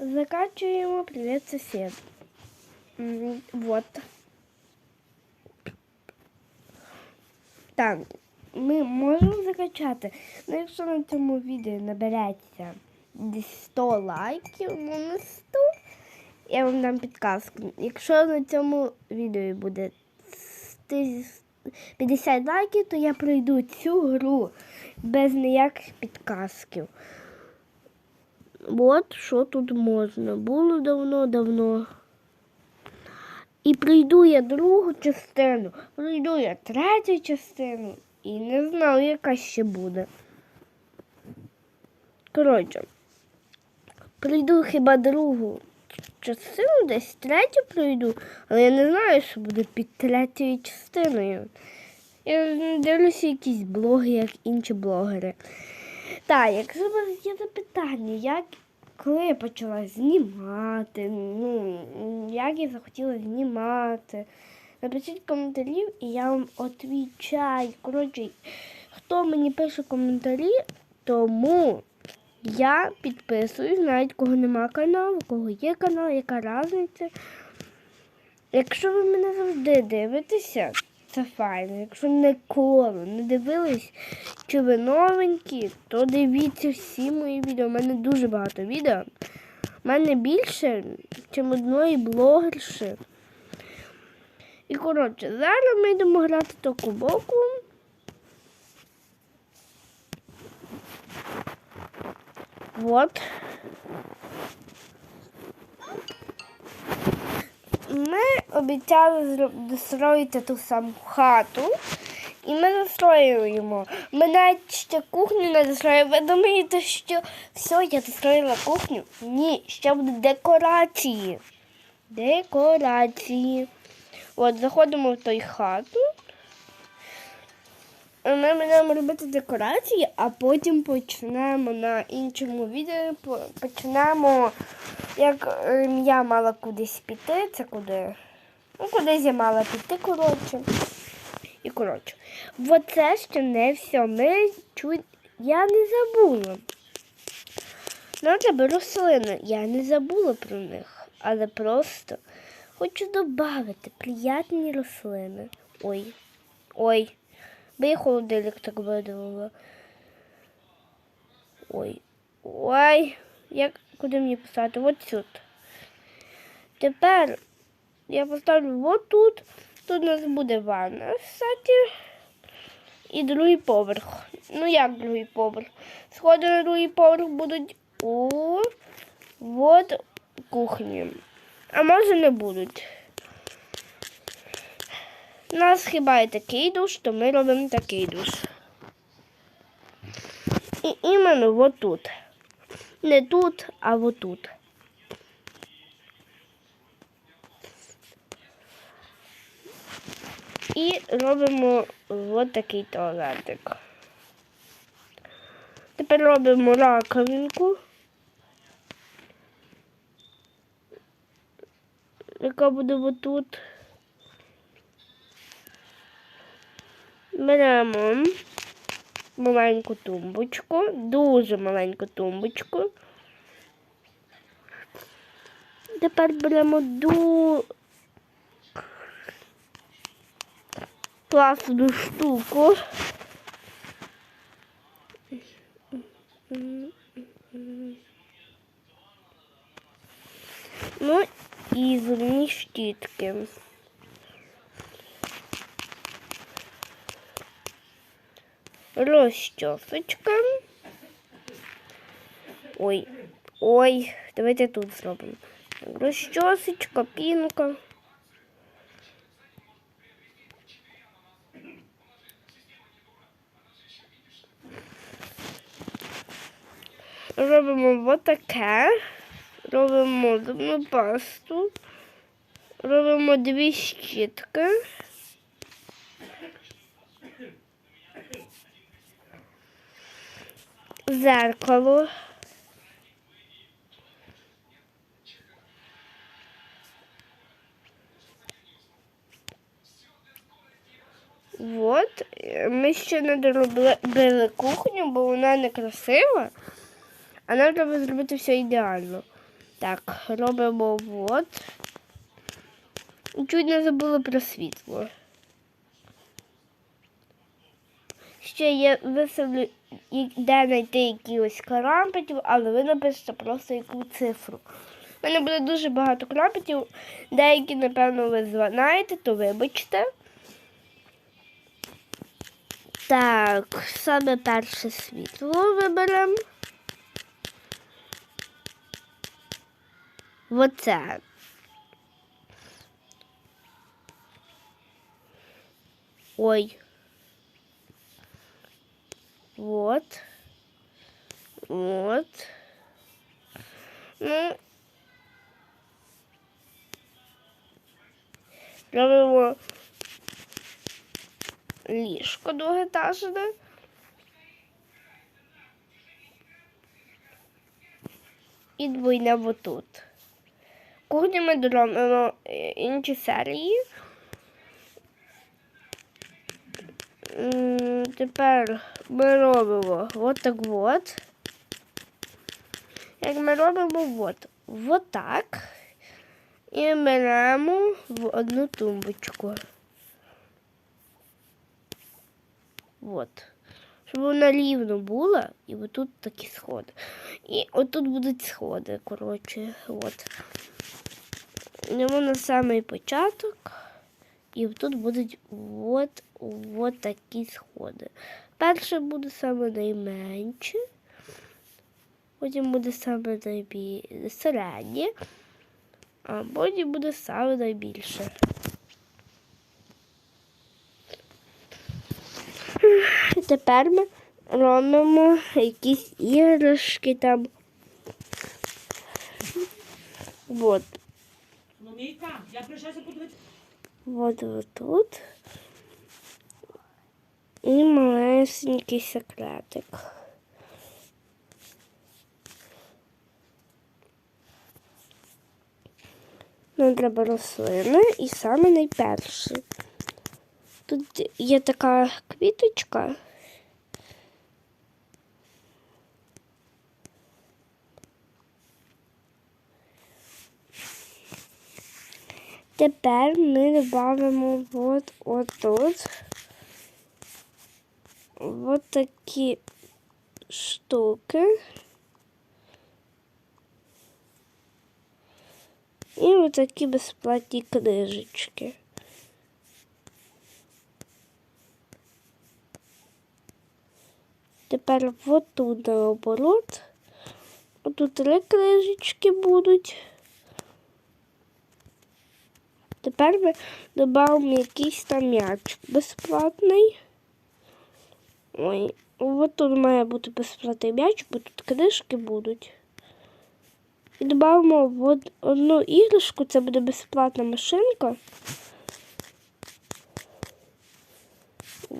Закачуємо привіт сосед. Вот. Так, ми можемо закачати. Ну, якщо на цьому відео набереться десь 100 лайків, ну не 100, я вам дам підказку. Якщо на цьому відео буде 100 50 лайків, то я пройду цю гру без ніяких підказків. От що тут можна. Було давно-давно. І пройду я другу частину, пройду я третю частину і не знаю, яка ще буде. Коротше, пройду хіба другу частину, десь третю пройду, але я не знаю, що буде під третьою частиною. Я дивлюся якісь блоги, як інші блогери. Так, якщо у вас є запитання, як коли я почала знімати, ну, як я захотіла знімати. Напишіть коментарі і я вам відповідаю. Коротше, хто мені пише коментарі, тому я підписуюсь, навіть кого нема каналу, кого є канал, яка різниця. Якщо ви мене завжди дивитеся, це файно. Якщо ніколи не дивились, чи ви новенькі, то дивіться всі мої відео. У мене дуже багато відео. У мене більше, ніж одної блогерші. І коротше, зараз ми йдемо грати таку боку. Вот. Обіцяли достроїти ту саму хату. І ми достроюємо. Ми навіть ще кухню не достроїли. Ви думаєте, що все, я достроїла кухню? Ні, ще будуть декорації. Декорації. От, заходимо в той хату. Ми будемо робити декорації, а потім почнемо на іншому відео. по- Почнемо, як ем, я мала кудись піти, це куди? Ну, кудись я мала піти, коротше. І коротше. Оце ще не все. Ми чуть. Я не забула. Ну, треба рослини. Я не забула про них, але просто хочу додати приятні рослини. Ой. Ой. Би я холодильник так видавила. Ой. Ой. Як куди мені поставити? От сюди. Тепер я поставлю от тут. Тут у нас буде ванна, кстати. І другий поверх. Ну як другий поверх? Сходи на другий поверх будуть у от кухні. А може не будуть. У нас хіба є такий душ, то ми робимо такий душ. І іменно вот. Не тут, а вот тут. І робимо от такий туалетик. Тепер робимо раковинку, яка буде отут. Беремо маленьку тумбочку, дуже маленьку тумбочку. Тепер беремо ду класну штуку. Ну і зубні щітки. Розчосочка. Ой, ой, давайте тут зробимо. Розчосочка, пінка. Робимо отаке. Робимо зубну пасту. Робимо дві щітки. Зеркало. Вот. Ми ще не доробили кухню, бо вона не красива. А нам треба зробити все ідеально. Так, робимо вот. Чуть не забула про світло. Ще я виставлю, де знайти якихось крампетів, але ви напишете просто яку цифру. У мене буде дуже багато крампетів. Деякі, напевно, ви знаєте, то вибачте. Так, саме перше світло виберемо. Оце. Ой. Вот. Вот. Ну. Робимо ліжко двохетажне. І двойне отут. Кухню ми доробимо е, інші серії. Тепер ми робимо от так от. Як ми робимо от, от так. І беремо в одну тумбочку. От. Щоб вона рівно була, і отут такі сходи. І отут будуть сходи, коротше. От. Йдемо на самий початок. І тут будуть от, от такі сходи. Перше буде саме найменше, потім буде саме найбі... середнє, а потім буде саме найбільше. Тепер ми робимо якісь іграшки там. От. Мійка, я прийшла подивитися. Вот тут. І малесенький секретик. Нам треба рослини і саме найперший. Тут є така квіточка. Тепер ми додамо от отут от такі штуки. І от такі безплатні книжечки. Тепер от тут наоборот. Отут три книжечки будуть. Тепер ми додамо якийсь там м'яч безплатний. Ой, от тут має бути безплатний м'яч, бо тут книжки будуть. І додамо одну іграшку, це буде безплатна машинка.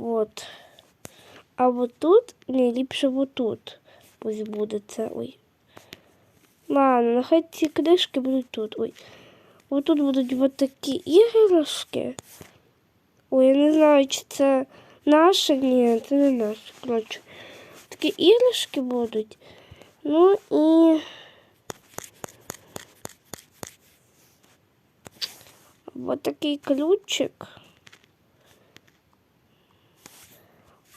От. А от тут найліпше от тут. Ось буде це. Ой. Ладно, нехай ці книжки будуть тут. Ой. Тут будуть от такі іграшки. Ой, я не знаю, чи це наше. Ні, це не наше. Коротше. Такі іграшки будуть. Ну і. Ось такий ключик.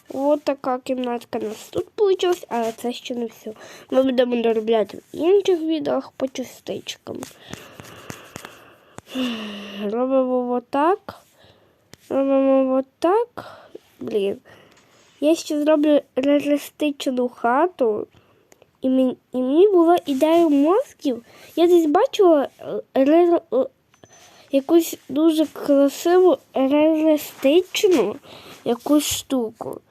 Ось така кімнатка у нас тут вийшла, але це ще не все. Ми будемо доробляти в інших відео по частичкам. Робимо отак. Робимо отак. Блін. Я ще зроблю реалістичну хату. І мені, і мені була ідея мозків. Я десь бачила е, ре, е, якусь дуже красиву реалістичну якусь штуку.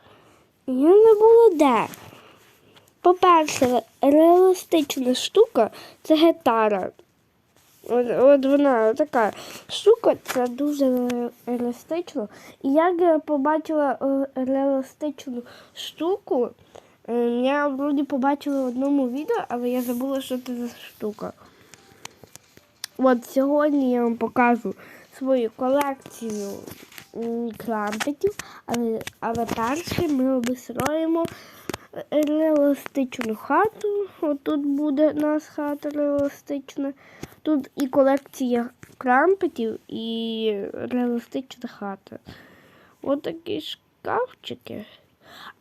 Я не було де. По-перше, реалістична штука це гітара. От, от вона така штука, це дуже реалістично. І як я побачила е, реалістичну штуку, е, я вроді побачила в одному відео, але я забула, що це за штука. От сьогодні я вам покажу свою колекцію м, крампетів, але, але перше ми обістроїмо реалістичну хату. Отут буде у нас хата реалістична. Тут і колекція крампетів, і реалістична хата. Ось такі шкафчики.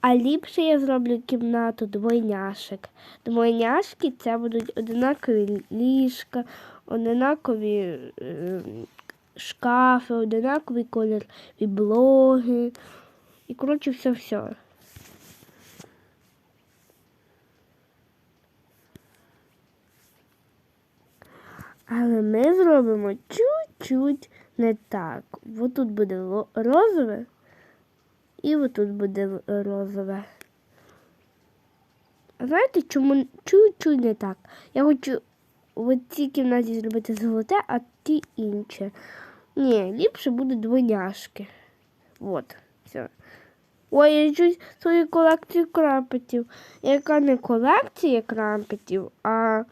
А ліпше я зроблю кімнату двойняшок. Двойняшки це будуть одинакові ліжка, одинакові е, шкафи, одинаковий колір підлоги. І коротше все-все. Але ми зробимо чуть-чуть не так. Ось тут буде розове, і отут буде розове. А знаєте, чому чуть-чуть не так? Я хочу в цій кімнаті зробити золоте, а ті інше. Ні, ліпше буде двойняшки. От, все. Ой, я чуть свою колекцію крампетів. Яка не колекція крампетів, а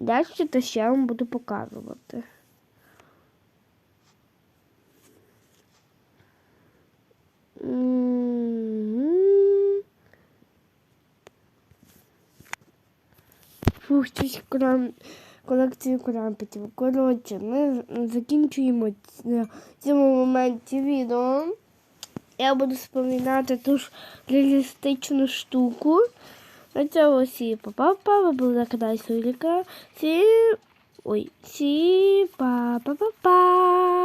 дещо то ще вам буду показувати. Фух, щось крам... колекцію крампетів. Коротше, ми закінчуємо ць- цьому моменті відео. Я буду споминати ту ж реалістичну штуку. На цьому всі папа был на канале Сурика. Си... Ой, всі па-па-па-па.